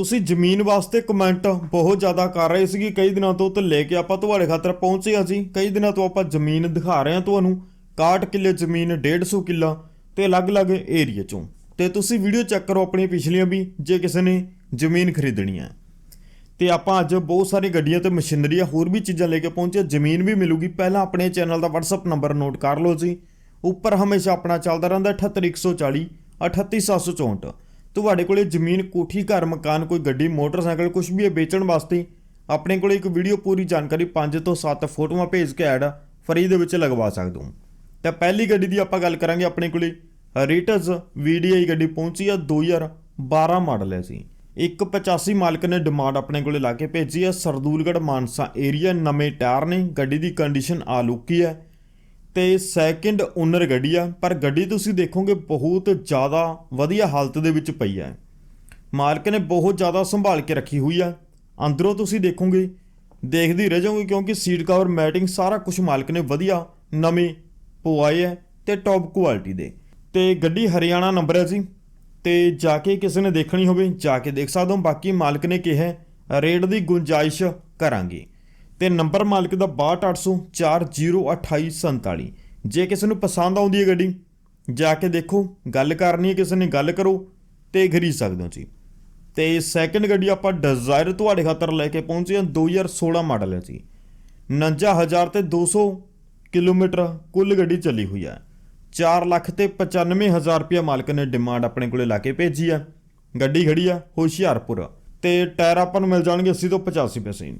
ਤੁਸੀਂ ਜ਼ਮੀਨ ਵਾਸਤੇ ਕਮੈਂਟ ਬਹੁਤ ਜ਼ਿਆਦਾ ਕਰ ਰਹੇ ਸੀਗੇ। ਕਈ ਦਿਨਾਂ ਤੋਂ ਤੇ ਲੈ ਕੇ ਆਪਾਂ ਤੁਹਾਡੇ ਖਾਤਰ ਪਹੁੰਚੇ ਹਾਂ ਜੀ। ਕਈ ਦਿਨਾਂ ਤੋਂ ਆਪਾਂ ਜ਼ਮੀਨ ਦਿਖਾ ਰਹੇ ਹਾਂ ਤੁਹਾਨੂੰ। 61 ਕਿੱਲੇ ਜ਼ਮੀਨ 150 ਕਿੱਲਾ ਤੇ ਅਲੱਗ-ਅਲੱਗ ਏਰੀਆ ਚੋਂ। ਤੇ ਤੁਸੀਂ ਵੀਡੀਓ ਚੈੱਕ ਕਰੋ ਆਪਣੀਆਂ ਪਿਛਲੀਆਂ ਵੀ, ਜੇ ਕਿਸੇ ਨੇ ਜ਼ਮੀਨ ਖਰੀਦਣੀ ਹੈ। ਤੇ ਆਪਾਂ ਅੱਜ ਬਹੁਤ ਸਾਰੀ ਗੱਡੀਆਂ ਤੇ ਮਸ਼ੀਨਰੀਆਂ, ਹੋਰ ਵੀ ਚੀਜ਼ਾਂ ਲੈ ਕੇ ਪਹੁੰਚੇ। ਜ਼ਮੀਨ ਵੀ ਮਿਲੂਗੀ। ਪਹਿਲਾਂ ਆਪਣੇ ਚੈਨਲ ਦਾ WhatsApp ਨੰਬਰ ਨੋਟ ਕਰ ਲਓ ਜੀ। ਉੱਪਰ ਹਮੇਸ਼ਾ ਆਪਣਾ ਚੱਲਦਾ ਰਹਿੰਦਾ 78140 38764 ਤੁਹਾਡੇ ਕੋਲੇ ਜ਼ਮੀਨ, ਕੋਠੀ, ਘਰ, ਮਕਾਨ, ਕੋਈ ਗੱਡੀ, ਮੋਟਰਸਾਈਕਲ ਕੁਝ ਵੀ ਹੈ ਵੇਚਣ ਵਾਸਤੇ ਆਪਣੇ ਕੋਲੇ ਇੱਕ ਵੀਡੀਓ ਪੂਰੀ ਜਾਣਕਾਰੀ 5 ਤੋਂ 7 ਫੋਟੋਆਂ ਭੇਜ ਕੇ ਐਡ ਫਰੀ ਦੇ ਵਿੱਚ ਲਗਵਾ ਸਕਦੇ ਹੋ। ਤਾਂ ਪਹਿਲੀ ਗੱਡੀ ਦੀ ਆਪਾਂ ਗੱਲ ਕਰਾਂਗੇ ਆਪਣੇ ਕੋਲੇ ਰੀਟਸ VDI ਗੱਡੀ ਪਹੁੰਚੀ ਆ 2012 ਮਾਡਲ ਹੈ ਸੀ 185 ਮਾਲਕ ਨੇ ਡਿਮਾਂਡ ਆਪਣੇ ਕੋਲੇ ਲਾ ਕੇ ਭੇਜੀ ਆ। ਸਰਦੂਲਗੜ੍ਹ ਮਾਨਸਾ ਏਰੀਆ ਨਵੇਂ ਟਾਇਰ ਨੇ। ਗੱਡੀ ਦੀ ਕੰਡੀਸ਼ਨ ਆ ਲੁਕੀ ਹੈ? ਤੇ ਸੈਕਿੰਡ ਓਨਰ ਗੱਡੀ ਆ, ਪਰ ਗੱਡੀ ਤੁਸੀਂ ਦੇਖੋਗੇ ਬਹੁਤ ਜ਼ਿਆਦਾ ਵਧੀਆ ਹਾਲਤ ਦੇ ਵਿੱਚ ਪਈ ਹੈ। ਮਾਲਕ ਨੇ ਬਹੁਤ ਜ਼ਿਆਦਾ ਸੰਭਾਲ ਕੇ ਰੱਖੀ ਹੋਈ ਆ। ਅੰਦਰੋਂ ਤੁਸੀਂ ਦੇਖੋਗੇ, ਦੇਖਦੀ ਰਹਿ ਜਾਓਗੇ ਕਿਉਂਕਿ ਸੀਟ ਕਵਰ ਮੈਟਿੰਗ ਸਾਰਾ ਕੁਝ ਮਾਲਕ ਨੇ ਵਧੀਆ ਨਵੇਂ ਪਵਾਏ ਹੈ ਤੇ ਟੌਪ ਕੁਆਲਿਟੀ ਦੇ। ਤੇ ਗੱਡੀ ਹਰਿਆਣਾ ਨੰਬਰ ਹੈ ਜੀ। ਤੇ ਜਾ ਕੇ ਕਿਸੇ ਨੇ ਦੇਖਣੀ ਹੋਵੇ, ਜਾ ਕੇ ਦੇਖ ਸਕਦੇ ਹੋ। ਬਾਕੀ ਮਾਲਕ ਨੇ ਕਿਹਾ ਰੇਟ ਦੀ ਗੁੰਜਾਇਸ਼ ਕਰਾਂਗੇ। ਤੇ ਨੰਬਰ ਮਾਲਕ ਦਾ 62802847 ਜੇ ਕਿਸੇ ਨੂੰ ਪਸੰਦ ਆਉਂਦੀ ਹੈ ਗੱਡੀ, ਜਾ ਕੇ ਦੇਖੋ, ਗੱਲ ਕਰਨੀ ਹੈ, ਕਿਸੇ ਨੇ ਗੱਲ ਕਰੋ ਤੇ ਖਰੀਦ ਸਕਦੇ ਹੋ ਜੀ। ਤੇ ਸੈਕੰਡ ਗੱਡੀ ਆਪਾਂ ਡਿਜ਼ਾਇਰ ਤੁਹਾਡੇ ਖਾਤਰ ਲੈ ਕੇ ਪਹੁੰਚੇ ਹਾਂ 2016 ਮਾਡਲ ਹੈ ਜੀ। 49000 ਤੇ 200 ਕਿਲੋਮੀਟਰ ਕੁੱਲ ਗੱਡੀ ਚੱਲੀ ਹੋਈ ਹੈ। 4 ਲੱਖ ਤੇ 95000 ਰੁਪਏ ਮਾਲਕ ਨੇ ਡਿਮਾਂਡ ਆਪਣੇ ਕੋਲੇ ਲਾ ਕੇ ਭੇਜੀ ਆ ਗੱਡੀ ਖੜੀ ਆ ਹੁਸ਼ਿਆਰਪੁਰ ਤੇ ਟਾਇਰ ਆਪਾਂ ਨੂੰ ਮਿਲ ਜਾਣਗੇ 80 ਤੋਂ 85 ਪੈਸੇ।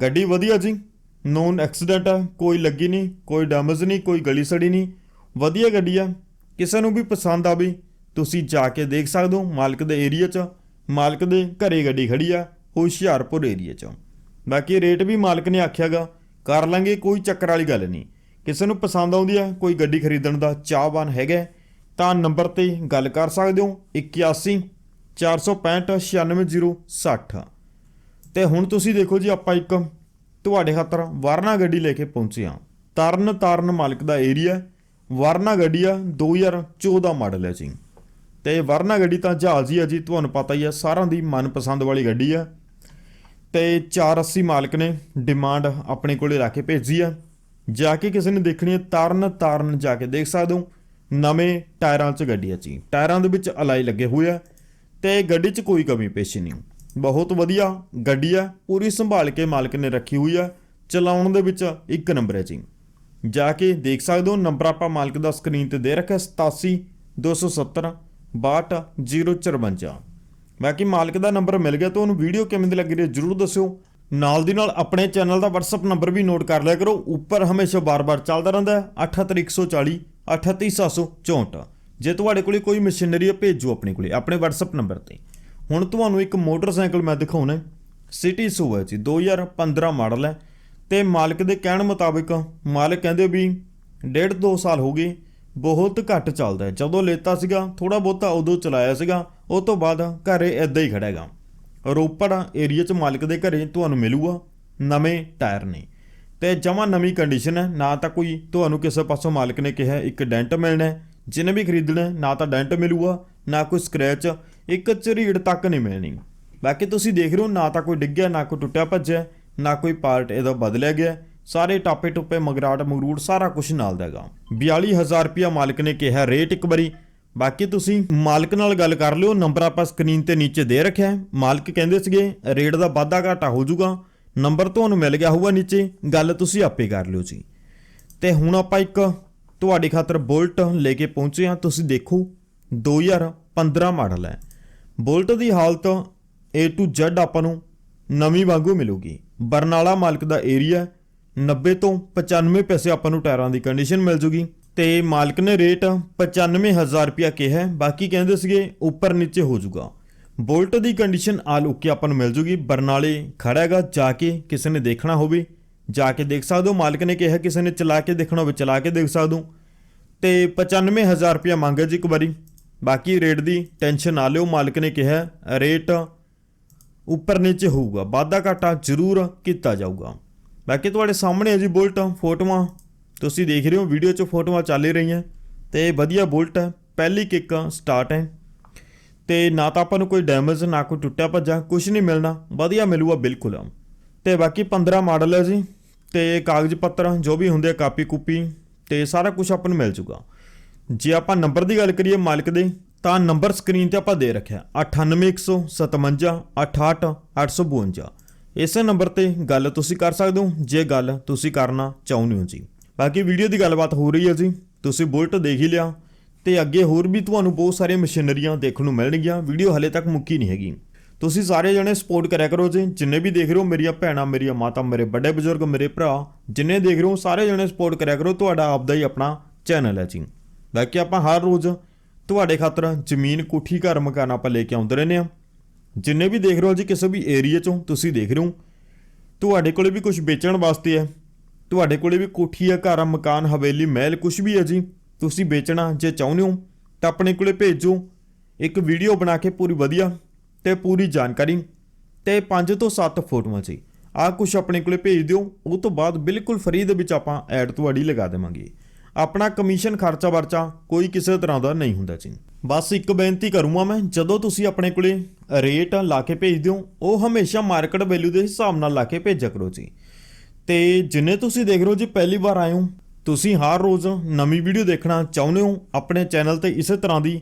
ਗੱਡੀ ਵਧੀਆ ਜੀ ਨੋਨ ਐਕਸੀਡੈਂਟ ਆ, ਕੋਈ ਲੱਗੀ ਨਹੀਂ, ਕੋਈ ਡੈਮੇਜ ਨਹੀਂ, ਕੋਈ ਗਲੀ ਸੜੀ ਨਹੀਂ, ਵਧੀਆ ਗੱਡੀ ਆ, ਕਿਸੇ ਨੂੰ ਵੀ ਪਸੰਦ ਆਵੇ, ਤੁਸੀਂ ਜਾ ਕੇ ਦੇਖ ਸਕਦੇ ਹੋ, ਮਾਲਕ ਦੇ ਏਰੀਆ 'ਚ, ਮਾਲਕ ਦੇ ਘਰੇ ਗੱਡੀ ਖੜੀ ਆ, ਹੁਸ਼ਿਆਰਪੁਰ ਏਰੀਆ 'ਚ। ਬਾਕੀ ਰੇਟ ਵੀ ਮਾਲਕ ਨੇ ਆਖਿਆਗਾ ਕਰ ਲਾਂਗੇ, ਕੋਈ ਚੱਕਰ ਵਾਲੀ ਗੱਲ ਨਹੀਂ। ਕਿਸੇ ਨੂੰ ਪਸੰਦ ਆਉਂਦੀ ਹੈ ਕੋਈ ਗੱਡੀ ਖਰੀਦਣ ਦਾ ਚਾਹਵਾਨ ਹੈਗਾ, ਤਾਂ ਨੰਬਰ ਤੇ ਗੱਲ ਕਰ ਸਕਦੇ ਹੋ 81 465 96060 ਤੇ ਹੁਣ ਤੁਸੀਂ ਦੇਖੋ ਜੀ, ਆਪਾਂ ਇੱਕ ਤੁਹਾਡੇ ਖਾਤਰ ਵਰਨਾ ਗੱਡੀ ਲੈ ਕੇ ਪਹੁੰਚੇ ਹਾਂ। ਤਰਨ ਤਾਰਨ ਮਾਲਕ ਦਾ ਏਰੀਆ ਵਰਨਾ ਗੱਡੀ ਆ 2014 ਮਾਡਲ ਹੈ ਜੀ। ਤੇ ਵਰਨਾ ਗੱਡੀ ਤਾਂ ਜਹਾਜ਼ ਹੀ ਆ ਜੀ, ਤੁਹਾਨੂੰ ਪਤਾ ਹੀ ਆ, ਸਾਰਿਆਂ ਦੀ ਮਨਪਸੰਦ ਵਾਲੀ ਗੱਡੀ ਆ। ਤੇ 480 ਮਾਲਕ ਨੇ ਡਿਮਾਂਡ ਆਪਣੇ ਕੋਲੇ ਰੱਖ ਕੇ ਭੇਜੀ ਆ। ਜਾ ਕੇ ਕਿਸੇ ਨੇ ਦੇਖਣੀ ਹੈ, ਤਰਨ ਤਾਰਨ ਜਾ ਕੇ ਦੇਖ ਸਕਦੇ ਹੋ, ਨਵੇਂ ਟਾਇਰਾਂ 'ਚ ਗੱਡੀ ਆ ਜੀ। ਟਾਇਰਾਂ ਦੇ ਵਿੱਚ ਅਲਾਈ ਲੱਗੇ ਹੋਏ ਆ ਤੇ ਗੱਡੀ 'ਚ ਕੋਈ ਕਮੀ ਪੇਸ਼ੀ ਨਹੀਂ। ਬਹੁਤ ਵਧੀਆ ਗੱਡੀ ਆ, ਪੂਰੀ ਸੰਭਾਲ ਕੇ ਮਾਲਕ ਨੇ ਰੱਖੀ ਹੋਈ ਆ। ਚਲਾਉਣ ਦੇ ਵਿੱਚ ਇੱਕ ਨੰਬਰ ਹੈ ਜੀ। ਜਾ ਕੇ ਦੇਖ ਸਕਦੇ ਹੋ, ਨੰਬਰ ਆਪਾਂ ਮਾਲਕ ਦਾ ਸਕਰੀਨ ਤੇ ਦੇ ਰੱਖਿਆ 87 270 62 054 ਬਾਕੀ ਮਾਲਕ ਦਾ ਨੰਬਰ ਮਿਲ ਗਿਆ ਤੁਹਾਨੂੰ ਵੀਡੀਓ ਕਿਵੇਂ ਦੀ ਲੱਗੀ ਰਹੀ ਹੈ ਜਰੂਰ ਦੱਸਿਓ। ਨਾਲ ਦੀ ਨਾਲ ਆਪਣੇ ਚੈਨਲ ਦਾ WhatsApp ਨੰਬਰ ਵੀ ਨੋਟ ਕਰ ਲਿਆ ਕਰੋ। ਉੱਪਰ ਹਮੇਸ਼ਾ ਬਾਰ-ਬਾਰ ਚੱਲਦਾ ਰਹਿੰਦਾ ਹੈ। 78140 38764 ਜੇ ਤੁਹਾਡੇ ਕੋਲੇ ਕੋਈ ਮਸ਼ੀਨਰੀ ਹੈ, ਭੇਜੋ ਆਪਣੇ ਕੋਲੇ, ਆਪਣੇ WhatsApp ਨੰਬਰ ਤੇ। ਹੁਣ ਤੁਹਾਨੂੰ ਇੱਕ ਮੋਟਰਸਾਈਕਲ ਮੈਂ ਦਿਖਾਉਣਾ ਸਿਟੀ ਸੂਆ ਜੀ 2015 ਮਾਡਲ ਹੈ ਤੇ ਮਾਲਕ ਦੇ ਕਹਿਣ ਮੁਤਾਬਿਕ ਮਾਲਕ ਕਹਿੰਦੇ ਵੀ ਡੇਢ ਦੋ ਸਾਲ ਹੋ ਗਏ, ਬਹੁਤ ਘੱਟ ਚੱਲਦਾ ਹੈ। ਜਦੋਂ ਲੇਤਾ ਸੀਗਾ ਥੋੜਾ ਬਹੁਤਾ ਉਦੋਂ ਚਲਾਇਆ ਸੀਗਾ, ਉਹ ਤੋਂ ਬਾਅਦ ਘਰੇ ਐਦਾਂ ਹੀ ਖੜਾ ਹੈਗਾ। ਰੋਪੜ ਏਰੀਆ 'ਚ ਮਾਲਕ ਦੇ ਘਰੇ ਤੁਹਾਨੂੰ ਮਿਲੂਗਾ, ਨਵੇਂ ਟਾਇਰ ਨੇ। ਤੇ ਜਮਾ ਨਵੀਂ ਕੰਡੀਸ਼ਨ ਹੈ, ਨਾ ਤਾਂ ਕੋਈ ਤੁਹਾਨੂੰ ਕਿਸੇ ਪਾਸੋਂ ਮਾਲਕ ਨੇ ਕਿਹਾ ਇੱਕ ਡੈਂਟ ਮਿਲਣਾ ਹੈ, ਜਿਹਨੇ ਵੀ ਖਰੀਦਣਾ ਨਾ ਤਾਂ ਡੈਂਟ ਮਿਲੂਗਾ, ਨਾ ਕੋਈ ਸਕ੍ਰੈਚ ਇੱਕ ਝਰੀੜ ਤੱਕ ਨਹੀਂ ਮਿਲਣੀ। ਬਾਕੀ ਤੁਸੀਂ ਦੇਖ ਰਹੇ ਹੋ, ਨਾ ਤਾਂ ਕੋਈ ਡਿੱਗਿਆ, ਨਾ ਕੋਈ ਟੁੱਟਿਆ ਭੱਜਿਆ, ਨਾ ਕੋਈ ਪਾਰਟ ਇਹਦਾ ਬਦਲਿਆ ਗਿਆ। ਸਾਰੇ ਟਾਪੇ ਟੁੱਪੇ, ਮਗਰਾਟ ਮਗਰੂਟ ਸਾਰਾ ਕੁਝ ਨਾਲ ਦਾ ਹੈਗਾ। 42000 ਰੁਪਿਆ ਮਾਲਕ ਨੇ ਕਿਹਾ ਰੇਟ ਇੱਕ ਵਾਰੀ। ਬਾਕੀ ਤੁਸੀਂ ਮਾਲਕ ਨਾਲ ਗੱਲ ਕਰ ਲਿਓ, ਨੰਬਰ ਆਪਾਂ ਸਕਰੀਨ ਤੇ ਨੀਚੇ ਦੇ ਰੱਖਿਆ ਹੈ। ਮਾਲਕ ਕਹਿੰਦੇ ਸੀਗੇ, ਰੇਟ ਦਾ ਵਾਧਾ ਘਾਟਾ ਹੋ ਜਾਊਗਾ। ਨੰਬਰ ਤੁਹਾਨੂੰ ਮਿਲ ਗਿਆ ਹੋਊਗਾ ਨੀਚੇ, ਗੱਲ ਤੁਸੀਂ ਆਪੇ ਕਰ ਲਿਓ ਜੀ। ਤੇ ਹੁਣ ਆਪਾਂ ਇੱਕ ਤੁਹਾਡੇ ਖਾਤਰ ਬੁਲਟ ਲੈ ਕੇ ਪਹੁੰਚੇ ਹਾਂ। ਤੁਸੀਂ ਦੇਖੋ 2015 ਮਾਡਲ ਹੈ। ਬੁਲਟ ਦੀ ਹਾਲਤ A to Z ਆਪਾਂ ਨੂੰ ਨਵੀਂ ਵਾਂਗੂ ਮਿਲੂਗੀ। ਬਰਨਾਲਾ ਮਾਲਕ ਦਾ ਏਰੀਆ 90 ਤੋਂ 95 ਪੈਸੇ ਆਪਾਂ ਨੂੰ ਟਾਇਰਾਂ ਦੀ ਕੰਡੀਸ਼ਨ ਮਿਲ ਜੂਗੀ। ਤੇ ਮਾਲਕ ਨੇ ਰੇਟ 95000 ਰੁਪਿਆ ਕਿਹਾ ਹੈ। ਬਾਕੀ ਕਹਿੰਦੇ ਸੀਗੇ ਉੱਪਰ ਨੀਚੇ ਹੋ ਜਾਊਗਾ ਬੁਲਟ ਦੀ ਕੰਡੀਸ਼ਨ ਆਲ ਓਕੇ ਆਪਾਂ ਨੂੰ ਮਿਲ ਜੂਗੀ। ਬਰਨਾਲੇ ਖੜਾ ਹੈਗਾ, ਜਾ ਕੇ ਕਿਸੇ ਨੇ ਦੇਖਣਾ ਹੋਵੇ, ਜਾ ਕੇ ਦੇਖ ਸਕਦੇ ਹੋ। ਮਾਲਕ ਨੇ ਕਿਹਾ ਕਿਸੇ ਨੇ ਚਲਾ ਕੇ ਦੇਖਣਾ ਹੋਵੇ, ਚਲਾ ਕੇ ਦੇਖ ਸਕਦੇ ਹੋ। ਤੇ 95000 ਰੁਪਿਆ ਮੰਗਿਆ ਜੀ ਇੱਕ ਵਾਰੀ। ਬਾਕੀ ਰੇਟ ਦੀ ਟੈਨਸ਼ਨ ਨਾ ਲਿਓ। ਮਾਲਕ ਨੇ ਕਿਹਾ, ਰੇਟ ਉੱਪਰ ਨੀਚੇ ਹੋਊਗਾ। ਵਾਧਾ ਘਾਟਾ ਜ਼ਰੂਰ ਕੀਤਾ ਜਾਊਗਾ। ਬਾਕੀ ਤੁਹਾਡੇ ਸਾਹਮਣੇ ਹੈ ਜੀ ਬੁਲਟ, ਫੋਟੋਆਂ। ਤੁਸੀਂ ਦੇਖ ਰਹੇ ਹੋ, ਵੀਡੀਓ 'ਚ ਫੋਟੋਆਂ ਚੱਲ ਹੀ ਰਹੀਆਂ। ਤੇ ਵਧੀਆ ਬੁਲਟ ਹੈ। ਪਹਿਲੀ ਕਿੱਕ ਸਟਾਰਟ ਹੈ। ਤੇ ਨਾ ਤਾਂ ਆਪਾਂ ਨੂੰ ਕੋਈ ਡੈਮੇਜ, ਨਾ ਕੋਈ ਟੁੱਟਿਆ ਭੱਜਾ ਕੁਝ ਨਹੀਂ ਮਿਲਣਾ। ਵਧੀਆ ਮਿਲੂਗਾ ਬਿਲਕੁਲ। ਤੇ ਬਾਕੀ 15 ਮਾਡਲ ਹੈ ਜੀ। ਤੇ ਕਾਗਜ਼ ਪੱਤਰ, ਜੋ ਵੀ ਹੁੰਦੇ ਆ ਕਾਪੀ ਕੂਪੀ ਤੇ ਸਾਰਾ ਕੁਝ ਆਪਾਂ ਨੂੰ ਮਿਲ ਜੂਗਾ। ਜੇ ਆਪਾਂ ਨੰਬਰ ਦੀ ਗੱਲ ਕਰੀਏ ਮਾਲਕ ਦੇ, ਤਾਂ ਨੰਬਰ ਸਕਰੀਨ ਤੇ ਆਪਾਂ ਦੇ ਰੱਖਿਆ। 98157 68 852 ਇਸੇ ਨੰਬਰ ਤੇ ਗੱਲ ਤੁਸੀਂ ਕਰ ਸਕਦੇ ਹੋ, ਜੇ ਗੱਲ ਤੁਸੀਂ ਕਰਨਾ ਚਾਹੁੰਦੇ ਹੋ ਜੀ। ਬਾਕੀ ਵੀਡੀਓ ਦੀ ਗੱਲਬਾਤ ਹੋ ਰਹੀ ਹੈ ਜੀ, ਤੁਸੀਂ ਬੁਲਟ ਦੇਖ ਹੀ ਲਿਆ। ਤੇ ਅੱਗੇ ਹੋਰ ਵੀ ਤੁਹਾਨੂੰ ਬਹੁਤ ਸਾਰੀਆਂ ਮਸ਼ੀਨਰੀਆਂ ਦੇਖਣ ਨੂੰ ਮਿਲਣਗੀਆਂ, ਵੀਡੀਓ ਹਲੇ ਤੱਕ ਮੁੱਕੀ ਨਹੀਂ ਹੈਗੀ। ਤੁਸੀਂ ਸਾਰੇ ਜਣੇ ਸਪੋਰਟ ਕਰਿਆ ਕਰੋ ਜੀ, ਜਿੰਨੇ ਵੀ ਦੇਖ ਰਹੇ ਹੋ ਮੇਰੀਆਂ ਭੈਣਾਂ, ਮੇਰੀਆਂ ਮਾਤਾ, ਮੇਰੇ ਵੱਡੇ ਬਜ਼ੁਰਗ, ਮੇਰੇ ਭਰਾ, ਜਿੰਨੇ ਦੇਖ ਰਹੇ ਹੋ, ਸਾਰੇ ਜਣੇ ਸਪੋਰਟ ਕਰਿਆ ਕਰੋ, ਤੁਹਾਡਾ ਆਪਦਾ ਹੀ ਆਪਣਾ ਚੈਨਲ ਹੈ ਜੀ। ਬਾਕੀ ਆਪਾਂ ਹਰ ਰੋਜ਼ ਤੁਹਾਡੇ ਖਾਤਰ ਜ਼ਮੀਨ ਕੋਠੀ ਘਰ ਮਕਾਨ ਆਪਾਂ ਲੈ ਕੇ ਆਉਂਦੇ ਰਹਿੰਦੇ ਆ ਜਿੰਨੇ ਵੀ ਦੇਖ ਰਹੇ ਹੋ ਜੀ, ਕਿਸੇ ਵੀ ਏਰੀਆ ਚੋਂ ਤੁਸੀਂ ਦੇਖ ਰਹੇ ਹੋ, ਤੁਹਾਡੇ ਕੋਲੇ ਵੀ ਕੁਝ ਵੇਚਣ ਵਾਸਤੇ ਹੈ, ਤੁਹਾਡੇ ਕੋਲੇ ਵੀ ਕੋਠੀ ਆ ਘਰ ਆ ਮਕਾਨ, ਹਵੇਲੀ, ਮਹਿਲ ਕੁਝ ਵੀ ਹੈ ਜੀ, ਤੁਸੀਂ ਵੇਚਣਾ ਜੇ ਚਾਹੁੰਦੇ ਹੋ, ਤਾਂ ਆਪਣੇ ਕੋਲੇ ਭੇਜੋ। ਇੱਕ ਵੀਡੀਓ ਬਣਾ ਕੇ ਪੂਰੀ ਵਧੀਆ ਤੇ ਪੂਰੀ ਜਾਣਕਾਰੀ ਤੇ 5 ਤੋਂ 7 ਫੋਟੋਆਂ ਜੀ। ਆ ਕੁਝ ਆਪਣੇ ਕੋਲੇ ਭੇਜ ਦਿਓ, ਉਹ ਤੋਂ ਬਾਅਦ ਬਿਲਕੁਲ ਫਰੀ ਦੇ ਵਿੱਚ ਆਪਾਂ ਐਡ ਤੁਹਾਡੀ ਲਗਾ ਦੇਵਾਂਗੇ। ਆਪਣਾ ਕਮਿਸ਼ਨ ਖਰਚਾ ਵਰਚਾ ਕੋਈ ਕਿਸੇ ਤਰ੍ਹਾਂ ਦਾ ਨਹੀਂ ਹੁੰਦਾ ਜੀ। ਬਸ ਇੱਕ ਬੇਨਤੀ ਕਰੂੰਗਾ ਮੈਂ, ਜਦੋਂ ਤੁਸੀਂ ਆਪਣੇ ਕੋਲੇ ਰੇਟ ਲਾ ਕੇ ਭੇਜ ਦਿਓ, ਉਹ ਹਮੇਸ਼ਾ ਮਾਰਕੀਟ ਵੈਲਿਊ ਦੇ ਹਿਸਾਬ ਨਾਲ ਲਾ ਕੇ ਭੇਜਿਆ ਕਰੋ ਜੀ। ਤੇ ਜਿੰਨੇ ਤੁਸੀਂ ਦੇਖ ਰਹੇ ਹੋ ਜੀ, ਪਹਿਲੀ ਵਾਰ ਆਏ ਹੋ, ਤੁਸੀਂ ਹਰ ਰੋਜ਼ ਨਵੀਂ ਵੀਡੀਓ ਦੇਖਣਾ ਚਾਹੁੰਦੇ ਹੋ ਆਪਣੇ ਚੈਨਲ ਤੇ ਇਸੇ ਤਰ੍ਹਾਂ ਦੀ,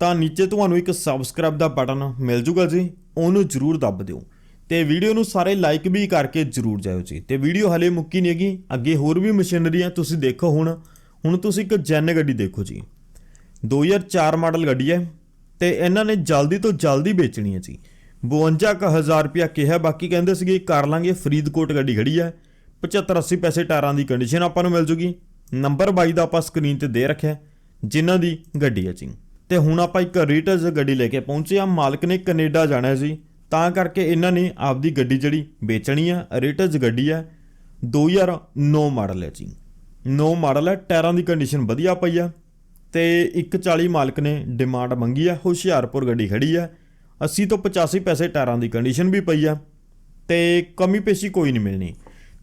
ਤਾਂ ਨੀਚੇ ਤੁਹਾਨੂੰ ਇੱਕ ਸਬਸਕ੍ਰਾਈਬ ਦਾ ਬਟਨ ਮਿਲ ਜੂਗਾ ਜੀ, ਉਹਨੂੰ ਜਰੂਰ ਦੱਬ ਦਿਓ। ਤੇ ਵੀਡੀਓ ਨੂੰ ਸਾਰੇ ਲਾਈਕ ਵੀ ਕਰਕੇ ਜਰੂਰ ਜਾਇਓ ਜੀ। ਤੇ ਵੀਡੀਓ ਹਲੇ ਮੁੱਕੀ ਨਹੀਂ ਹੈਗੀ, ਅੱਗੇ ਹੋਰ ਵੀ ਮਸ਼ੀਨਰੀਆਂ ਤੁਸੀਂ ਦੇਖੋ ਹੁਣ ਹੁਣ ਤੁਸੀਂ ਇੱਕ ਜੈਨ ਗੱਡੀ ਦੇਖੋ ਜੀ। 2004 ਮਾਡਲ ਗੱਡੀ ਹੈ ਤੇ ਇਹਨਾਂ ਨੇ ਜਲਦੀ ਤੋਂ ਜਲਦੀ ਵੇਚਣੀ ਹੈ ਜੀ। 52000 ਰੁਪਿਆ ਕਿਹਾ, ਬਾਕੀ ਕਹਿੰਦੇ ਸੀਗੇ ਕਰ ਲਾਂਗੇ, ਫਰੀਦਕੋਟ ਗੱਡੀ ਖੜੀ ਹੈ। 75 80 ਪੈਸੇ ਟਾਇਰਾਂ ਦੀ ਕੰਡੀਸ਼ਨ ਆਪਾਂ ਨੂੰ ਮਿਲ ਜੂਗੀ। ਨੰਬਰ 22 ਦਾ ਆਪਾਂ ਸਕਰੀਨ ਤੇ ਦੇ ਰੱਖਿਆ, ਜਿਨ੍ਹਾਂ ਦੀ ਗੱਡੀ ਹੈ ਜੀ। ਤੇ ਹੁਣ ਆਪਾਂ ਇੱਕ ਰੀਟਸ ਗੱਡੀ ਲੈ ਕੇ ਪਹੁੰਚੇ ਆ ਮਾਲਕ ਨੇ ਕੈਨੇਡਾ ਜਾਣਾ ਹੈ ਜੀ। ਤਾਂ ਕਰਕੇ ਇਹਨਾਂ ਨੇ ਆਪਦੀ ਗੱਡੀ ਜਿਹੜੀ ਵੇਚਣੀ ਆ ਰੀਟਸ ਗੱਡੀ ਹੈ 2009 ਮਾਡਲ ਹੈ ਜੀ। 9 ਮਾਡਲ ਹੈ, ਟਾਇਰਾਂ ਦੀ ਕੰਡੀਸ਼ਨ ਵਧੀਆ ਪਈ ਆ ਤੇ 140 ਮਾਲਕ ਨੇ ਡਿਮਾਂਡ ਮੰਗੀ ਆ, ਹੁਸ਼ਿਆਰਪੁਰ ਗੱਡੀ ਖੜੀ ਆ। 80 ਤੋਂ 85 ਪੈਸੇ ਟਾਇਰਾਂ ਦੀ ਕੰਡੀਸ਼ਨ ਵੀ ਪਈ ਆ ਤੇ ਕਮੀ ਪੇਸ਼ੀ ਕੋਈ ਨਹੀਂ ਮਿਲਣੀ।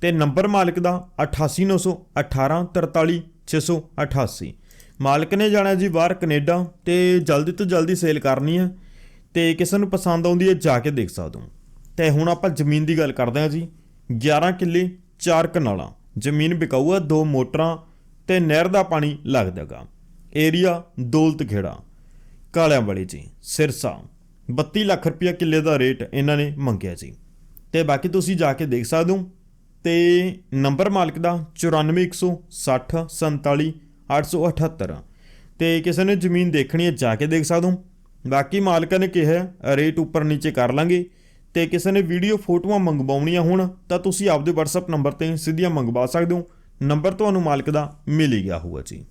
ਤੇ ਨੰਬਰ ਮਾਲਕ ਦਾ 8891834688 ਮਾਲਕ ਨੇ ਜਾਣਾ ਜੀ ਬਾਹਰ ਕੈਨੇਡਾ ਤੇ ਜਲਦੀ ਤੋਂ ਜਲਦੀ ਸੇਲ ਕਰਨੀ ਹੈ ਤੇ ਕਿਸੇ ਨੂੰ ਪਸੰਦ ਆਉਂਦੀ ਹੈ ਜਾ ਕੇ ਦੇਖ ਸਕਦੇ ਹੋ। ਤੇ ਹੁਣ ਆਪਾਂ ਜ਼ਮੀਨ ਦੀ ਗੱਲ ਕਰਦੇ ਹਾਂ ਜੀ 11 ਕਿੱਲੇ 4 ਕਨਾਲਾਂ। ਜ਼ਮੀਨ ਵਿਕਾਊ ਆ ਦੋ ਮੋਟਰਾਂ ਤੇ ਨਹਿਰ ਦਾ ਪਾਣੀ ਲੱਗਦਾਗਾ ਏਰੀਆ ਦੌਲਤ ਖੇੜਾ ਕਾਲਿਆਂ ਵਾਲੀ ਜੀ, ਸਿਰਸਾ। 32 ਲੱਖ ਰੁਪਇਆ ਕਿੱਲੇ ਦਾ ਰੇਟ ਇਹਨਾਂ ਨੇ ਮੰਗਿਆ ਜੀ। ਤੇ ਬਾਕੀ ਤੁਸੀਂ ਜਾ ਕੇ ਦੇਖ ਸਕਦੇ ਹੋ, ਤੇ ਨੰਬਰ ਮਾਲਕ ਦਾ 94160 47 878 ਤੇ ਕਿਸੇ ਨੇ ਜ਼ਮੀਨ ਦੇਖਣੀ ਹੈ, ਜਾ ਕੇ ਦੇਖ ਸਕਦੇ ਹੋ। ਬਾਕੀ ਮਾਲਕਾਂ ਨੇ ਕਿਹਾ, ਰੇਟ ਉੱਪਰ ਨੀਚੇ ਕਰ ਲਾਂਗੇ। ਤੇ ਕਿਸੇ ਨੇ ਵੀਡੀਓ, ਫੋਟੋਆਂ ਮੰਗਵਾਉਣੀਆਂ ਹੋਣ, ਤਾਂ ਤੁਸੀਂ ਆਪਦੇ WhatsApp ਨੰਬਰ ਤੇ ਸਿੱਧੀਆਂ ਮੰਗਵਾ ਸਕਦੇ ਹੋ। ਨੰਬਰ ਤੁਹਾਨੂੰ ਮਾਲਕ ਦਾ ਮਿਲ ਹੀ ਗਿਆ ਹੋਊਗਾ ਜੀ।